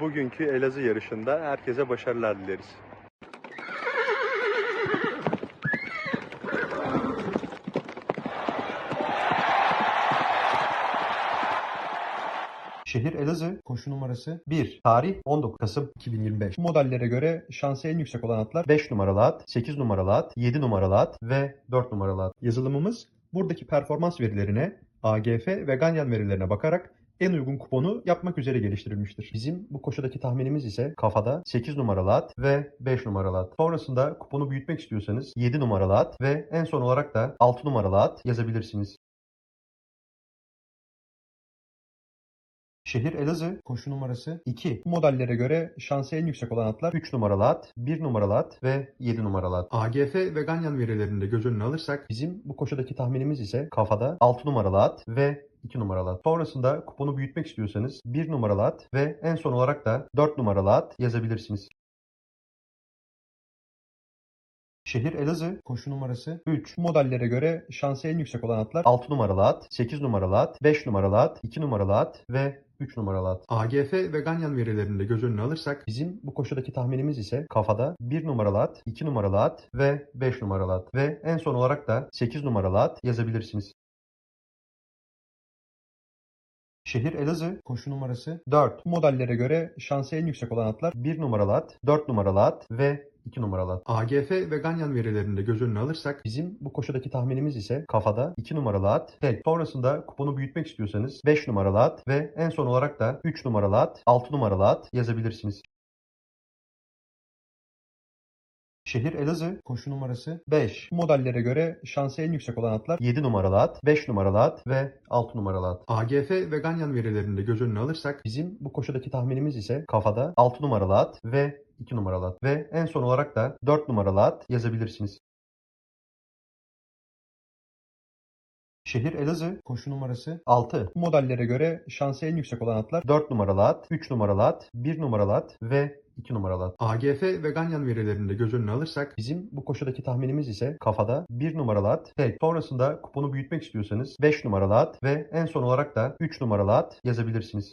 bugünkü Elazığ yarışında herkese başarılar dileriz. Şehir Elazığ, koşu numarası 1. Tarih 19 Kasım 2025. Modellere göre şansı en yüksek olan atlar 5 numaralı at, 8 numaralı at, 7 numaralı at ve 4 numaralı at. Yazılımımız buradaki performans verilerine, AGF ve Ganyan verilerine bakarak en uygun kuponu yapmak üzere geliştirilmiştir. Bizim bu koşudaki tahminimiz ise kafada 8 numaralı at ve 5 numaralı at. Sonrasında kuponu büyütmek istiyorsanız 7 numaralı at ve en son olarak da 6 numaralı at yazabilirsiniz. Şehir Elazığ, koşu numarası 2. Bu modellere göre şansı en yüksek olan atlar 3 numaralı at, 1 numaralı at ve 7 numaralı at. AGF ve Ganyan verilerini de göz önüne alırsak bizim bu koşudaki tahminimiz ise kafada 6 numaralı at ve 2 numaralı at. Sonrasında kuponu büyütmek istiyorsanız 1 numaralı at ve en son olarak da 4 numaralı at yazabilirsiniz. Şehir Elazığ, koşu numarası 3. Modellere göre şansı en yüksek olan atlar 6 numaralı at, 8 numaralı at, 5 numaralı at, 2 numaralı at ve 3 numaralı at. AGF ve Ganyan verilerini de göz önüne alırsak bizim bu koşudaki tahminimiz ise kafada 1 numaralı at, 2 numaralı at ve 5 numaralı at. Ve en son olarak da 8 numaralı at yazabilirsiniz. Şehir Elazığ, koşu numarası 4. Modellere göre şansı en yüksek olan atlar 1 numaralı at, 4 numaralı at ve 2 numaralı at. AGF ve Ganyan verilerini de göz önüne alırsak bizim bu koşudaki tahminimiz ise kafada 2 numaralı at, tek. Sonrasında kuponu büyütmek istiyorsanız 5 numaralı at ve en son olarak da 3 numaralı at, 6 numaralı at yazabilirsiniz. Şehir Elazığ, koşu numarası 5. Modellere göre şansı en yüksek olan atlar 7 numaralı at, 5 numaralı at ve 6 numaralı at. AGF ve Ganyan verilerini de göz önüne alırsak bizim bu koşudaki tahminimiz ise kafada 6 numaralı at ve 2 numaralı at. Ve en son olarak da 4 numaralı at yazabilirsiniz. Şehir Elazığ, koşu numarası 6. Modellere göre şansı en yüksek olan atlar 4 numaralı at, 3 numaralı at, 1 numaralı at ve 2 numaralı at. AGF ve Ganyan verilerini de göz önüne alırsak bizim bu koşudaki tahminimiz ise kafada 1 numaralı at, tek. Sonrasında kuponu büyütmek istiyorsanız 5 numaralı at ve en son olarak da 3 numaralı at yazabilirsiniz.